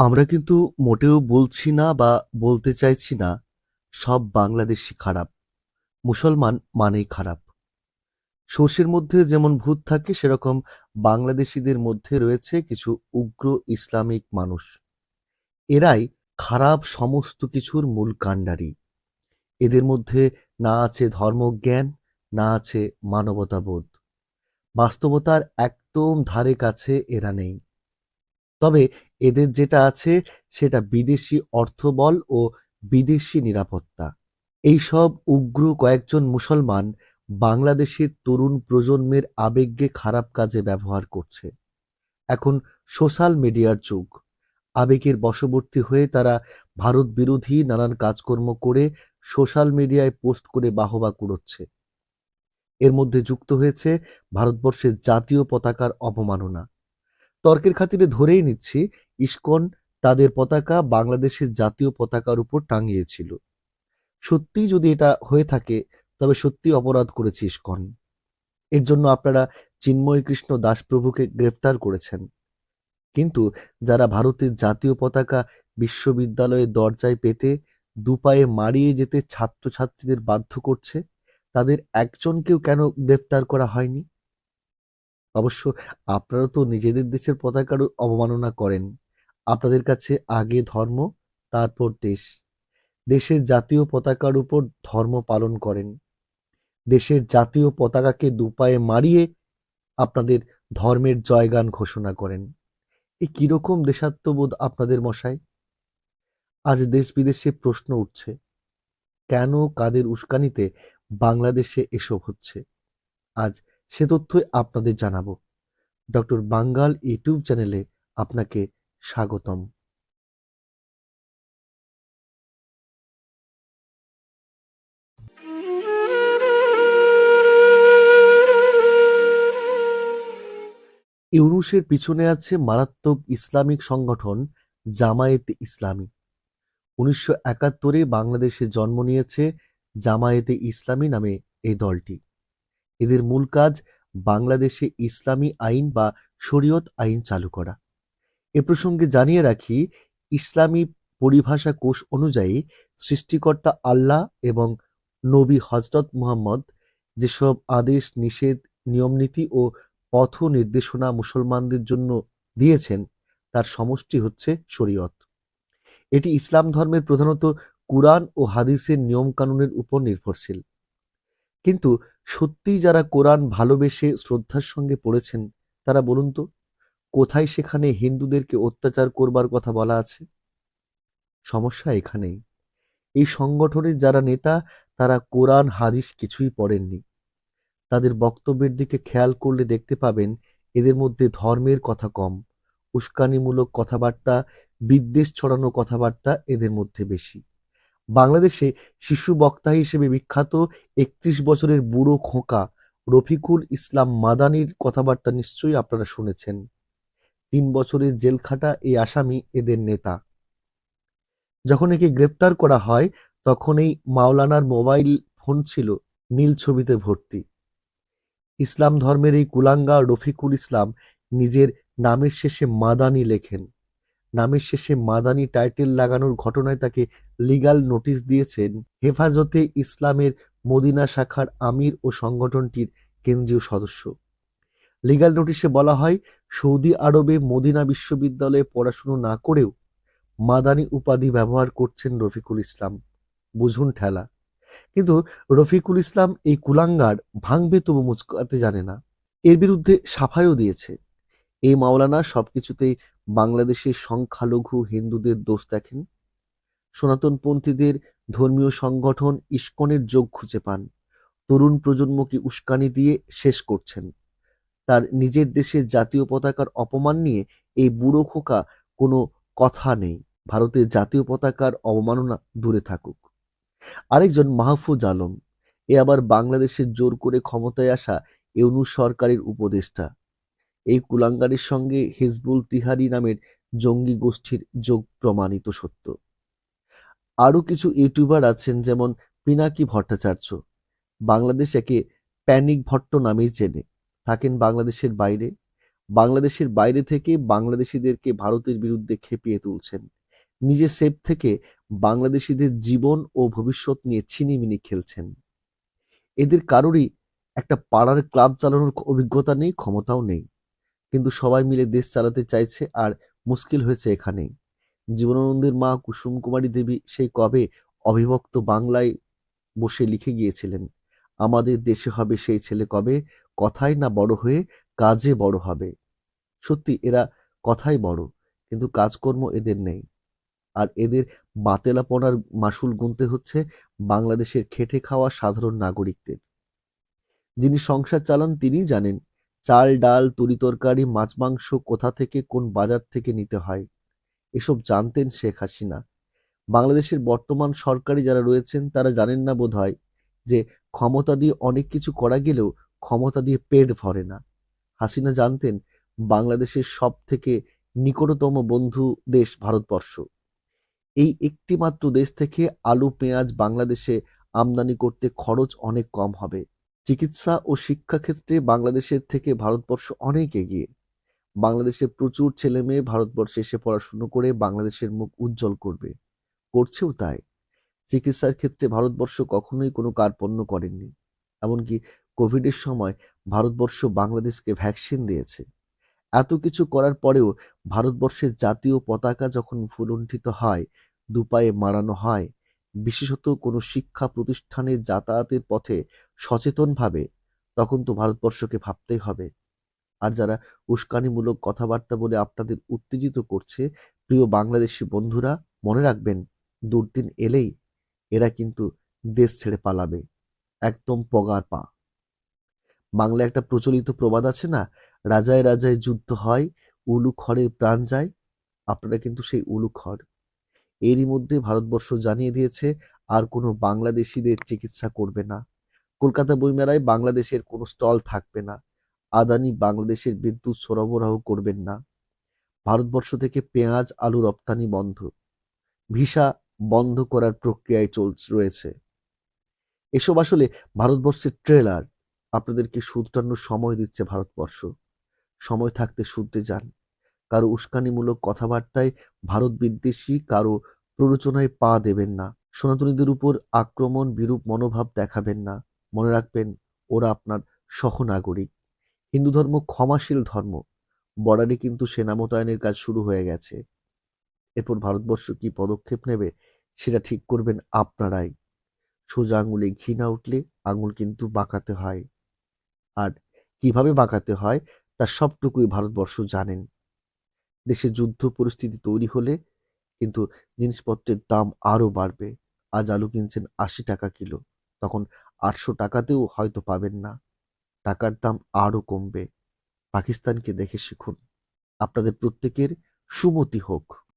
আমরা কিন্তু মোটেও বলছি না বা বলতে চাইছি না, সব বাংলাদেশি খারাপ। মুসলমান মানেই খারাপ। সর্ষের মধ্যে যেমন ভূত থাকে, সেরকম বাংলাদেশিদের মধ্যে রয়েছে কিছু উগ্র ইসলামিক মানুষ। এরাই খারাপ সমস্ত কিছুর মূল কাণ্ডারি। এদের মধ্যে না আছে ধর্মজ্ঞান, না আছে মানবতাবোধ। বাস্তবতার একদম ধারে কাছে এরা নেই। তবে এদের যেটা আছে সেটা বিদেশি অর্থবল ও বিদেশি নিরাপত্তা। এইসব উগ্র কয়েকজন মুসলমান বাংলাদেশের তরুণ প্রজন্মের আবেগকে খারাপ কাজে ব্যবহার করছে। এখন সোশ্যাল মিডিয়ার যুগ। আবেগের বশবর্তী হয়ে তারা ভারত বিরোধী নানান কাজকর্ম করে সোশ্যাল মিডিয়ায় পোস্ট করে বাহবা কুড়োচ্ছে। এর মধ্যে যুক্ত হয়েছে ভারতবর্ষের জাতীয় পতাকার অবমাননা। তর্কের খাতিরে ধরেই নিচ্ছি, ইস্কন তাদের পতাকা বাংলাদেশের জাতীয় পতাকার উপর টাঙিয়েছিল। সত্যিই যদি এটা হয়ে থাকে, তবে সত্যি অপরাধ করেছে ইস্কন। এর জন্য আপনারা চিন্ময় কৃষ্ণ দাসপ্রভুকে গ্রেফতার করেছেন। কিন্তু যারা ভারতের জাতীয় পতাকা বিশ্ববিদ্যালয়ের দরজায় পেতে দুপায়ে মারিয়ে যেতে ছাত্রছাত্রীদের বাধ্য করছে, তাদের একজনকেও কেন গ্রেফতার করা হয়নি? অবশ্য আপনারা তো নিজেদের দেশের পতাকার অবমাননা করেন। আপনাদের কাছে আগে ধর্ম, তারপর দেশ। দেশের জাতীয় পতাকার উপর ধর্ম পালন করেন। দেশের জাতীয় পতাকাকে দুপায়ে মারিয়ে আপনাদের ধর্মের জয়গান ঘোষণা করেন। এ কীরকম দেশাত্মবোধ আপনাদের মশাই? আজ দেশ বিদেশে প্রশ্ন উঠছে, কেন কাদের উস্কানিতে বাংলাদেশে এসব হচ্ছে? আজ সে তথ্যই আপনাদের জানাব। ডক্টর বাঙ্গাল ইউটিউব চ্যানেলে আপনাকে স্বাগতম। ইউনুসের পিছনে আছে মারাত্মক ইসলামিক সংগঠন জামায়েতে ইসলামী। উনিশশো একাত্তরে বাংলাদেশে জন্ম নিয়েছে জামায়েতে ইসলামী নামে এই দলটি। এদের মূল কাজ বাংলাদেশে ইসলামী আইন বা শরীয়ত আইন চালু করা। এ প্রসঙ্গে জানিয়ে রাখি, ইসলামী পরিভাষা কোষ অনুযায়ী সৃষ্টিকর্তা আল্লাহ এবং নবী হজরত মুহাম্মদ যেসব আদেশ, নিষেধ, নিয়মনীতি ও পথ নির্দেশনা মুসলমানদের জন্য দিয়েছেন, তার সমষ্টি হচ্ছে শরীয়ত। এটি ইসলাম ধর্মের প্রধানত কুরআন ও হাদিসের নিয়মকানুনের উপর নির্ভরশীল। কিন্তু সত্যিই যারা কোরআন ভালোবেসে শ্রদ্ধার সঙ্গে পড়েছেন, তারা বলুন তো, কোথায় সেখানে হিন্দুদেরকে অত্যাচার করবার কথা বলা আছে? সমস্যা এখানেই। এই সংগঠনের যারা নেতা, তারা কোরআন, হাদিস কিছুই পড়েননি। তাদের বক্তব্যের দিকে খেয়াল করলে দেখতে পাবেন, এদের মধ্যে ধর্মের কথা কম, উস্কানিমূলক কথাবার্তা, বিদ্বেষ ছড়ানো কথাবার্তা এদের মধ্যে বেশি। বাংলাদেশে শিশু বক্তা হিসেবে বিখ্যাত একত্রিশ বছরের বুড়ো খোকা রফিকুল ইসলাম মাদানির কথাবার্তা নিশ্চয়ই আপনারা শুনেছেন। তিন বছরের জেলখাটা এই আসামি এদের নেতা। যখন একে গ্রেপ্তার করা হয়, তখন এই মাওলানার মোবাইল ফোন ছিল নীল ছবিতে ভর্তি। ইসলাম ধর্মের এই কুলাঙ্গা রফিকুল ইসলাম নিজের নামের শেষে মাদানি লেখেন। নামের শেষে মাদানি টাইটেল লাগানোর ঘটনায় তাকে লিগাল নোটিশ দিয়েছেন হেফাজতে ইসলামের মদিনা শাখার আমির ও সংগঠনটির কেন্দ্রীয় সদস্য। লিগাল নোটিশে বলা হয়, সৌদি আরবে মদিনা বিশ্ববিদ্যালয়ে পড়াশুনো না করেও মাদানি উপাধি ব্যবহার করছেন রফিকুল ইসলাম। বুঝুন ঠেলা। কিন্তু রফিকুল ইসলাম এই কুলাঙ্গার ভাঙবে তবু মুচকাতে জানে না। এর বিরুদ্ধে সাফাইও দিয়েছে। এই মাওলানা সবকিছুতেই বাংলাদেশের সংখ্যালঘু হিন্দুদের দোষ দেখেন? সনাতনপন্থীদের ধর্মীয় সংগঠন ইস্কনের যোগ খুঁজে পান। তরুণ প্রজন্মকে উস্কানি দিয়ে শেষ করছেন। তার নিজের দেশের জাতীয় পতাকার অপমান নিয়ে এই বুড়ো খোকা কোনো কথা নেই। ভারতের জাতীয় পতাকার অবমাননা দূরে থাকুক। আরেকজন মাহফুজ আলম, এ আবার বাংলাদেশের জোর করে ক্ষমতায় আসা ইউনুস সরকারের উপদেষ্টা। এই কুলাঙ্গারের সঙ্গে হিজবুল তিহারি নামের জঙ্গি গোষ্ঠীর যোগ প্রমাণিত সত্য। আরও কিছু ইউটিউবার আছেন যেমন পিনাকি ভট্টাচার্য। বাংলাদেশ একে প্যানিক ভট্ট নামেই চেনে। থাকেন বাংলাদেশের বাইরে। বাংলাদেশের বাইরে থেকে বাংলাদেশিদেরকে ভারতের বিরুদ্ধে খেপিয়ে তুলছেন। নিজের সেফ থেকে বাংলাদেশিদের জীবন ও ভবিষ্যৎ নিয়ে ছিনিমিনি খেলছেন। এদের কারোরই একটা পাড়ার ক্লাব চালানোর অভিজ্ঞতা নেই, ক্ষমতাও নেই। কিন্তু সবাই মিলে দেশ চালাতে চাইছে আর মুশকিল হয়েছে এখানেই। জীবনানন্দের মা কুসুম কুমারী দেবী সেই কবে অবিভক্ত বাংলায় বসে লিখে গিয়েছিলেন, আমাদের দেশে হবে সেই ছেলে কবে? কথাই না বড় হয়ে কাজে বড় হবে। সত্যি, এরা কথাই বড়, কিন্তু কাজকর্ম এদের নেই। আর এদের বাতেলাপনার মাসুল গুনতে হচ্ছে বাংলাদেশের খেটে খাওয়া সাধারণ নাগরিকদের। যিনি সংসার চালান তিনিই জানেন চাল, ডাল তরিতরকারি মাছ, মাংস কোথা থেকে, কোন বাজার থেকে নিতে হয়, এসব জানতেন শেখ হাসিনা। বাংলাদেশের বর্তমান সরকারি যারা রয়েছেন, তারা জানেন না বোধ হয় যে ক্ষমতা দিয়ে অনেক কিছু করা গেলেও ক্ষমতা দিয়ে পেট ভরে না। হাসিনা জানতেন বাংলাদেশের সব থেকে নিকটতম বন্ধু দেশ ভারতবর্ষ। এই একটিমাত্র দেশ থেকে আলু, পেঁয়াজ বাংলাদেশে আমদানি করতে খরচ অনেক কম হবে। চিকিৎসা ও শিক্ষা ক্ষেত্রে বাংলাদেশের থেকে ভারতবর্ষ অনেক এগিয়ে। বাংলাদেশে প্রচুর ছেলে মেয়ে ভারতবর্ষে এসে পড়াশুনো করে বাংলাদেশের মুখ উজ্জ্বল করবে। করছেও তাই। চিকিৎসার ক্ষেত্রে ভারতবর্ষ কখনোই কোনো কার্পণ্য করেননি। এমনকি কোভিডের সময় ভারতবর্ষ বাংলাদেশকে ভ্যাকসিন দিয়েছে। এত কিছু করার পরেও ভারতবর্ষের জাতীয় পতাকা যখন ফুলুণ্ঠিত হয়, দুপায়ে মারানো হয় বিশেষত কোনো শিক্ষা প্রতিষ্ঠানে যাতায়াতের পথে সচেতনভাবে, তখন তো ভারতবর্ষকে ভাবতেই হবে। আর যারা উস্কানিমূলক কথাবার্তা বলে আপনাদের উত্তেজিত করছে, প্রিয় বাংলাদেশি বন্ধুরা, মনে রাখবেন, দুর্দিন এলেই এরা কিন্তু দেশ ছেড়ে পালাবে, একদম পগার পা। বাংলা একটা প্রচলিত প্রবাদ আছে না, রাজায় রাজায় যুদ্ধ হয় উলু খড়ে প্রাণ যায়, আপনারা কিন্তু সেই উলু খড় এরই মধ্যে ভারতবর্ষ জানিয়ে দিয়েছে, আর কোনো বাংলাদেশিদের চিকিৎসা করবে না। কলকাতা বইমেলায় বাংলাদেশের কোনো স্টল থাকবে না। আদানি বাংলাদেশের বিদ্যুৎ সরবরাহ করবেন না। ভারতবর্ষ থেকে পেঁয়াজ, আলু রপ্তানি বন্ধ। ভিসা বন্ধ করার প্রক্রিয়ায় চল, রয়েছে। এসব আসলে ভারতবর্ষের ট্রেলার। আপনাদেরকে শুধরানোর সময় দিচ্ছে ভারতবর্ষ। সময় থাকতে শুধরে যান। কারও উস্কানিমূলক কথাবার্তায় ভারত বিদ্বেষী, কারও প্ররোচনায় পা দেবেন না। সনাতনীদের উপর আক্রমণ বিরূপ মনোভাব দেখাবেন না। মনে রাখবেন, ওরা আপনার সহনাগরিক। হিন্দু ধর্ম ক্ষমাশীল ধর্ম। বর্ডারে কিন্তু সেনা মোতায়েনের কাজ শুরু হয়ে গেছে। এরপর ভারতবর্ষ কি পদক্ষেপ নেবে, সেটা ঠিক করবেন আপনারাই। সোজা আঙুলে ঘি না উঠলে আঙুল কিন্তু বাঁকাতে হয়। আর কীভাবে বাঁকাতে হয় তার সবটুকুই ভারতবর্ষ জানেন। দেশে যুদ্ধ পরিস্থিতি তৈরি হলে কিন্তু জিনিসপত্রের দাম আরও বাড়বে। আজ আলু কিনছেন আশি টাকা কিলো, তখন আটশো টাকাতেও হয়তো পাবেন না। টাকার দাম আরও কমবে। পাকিস্তানকে দেখে শিখুন। আপনাদের প্রত্যেকের সুমতি হোক।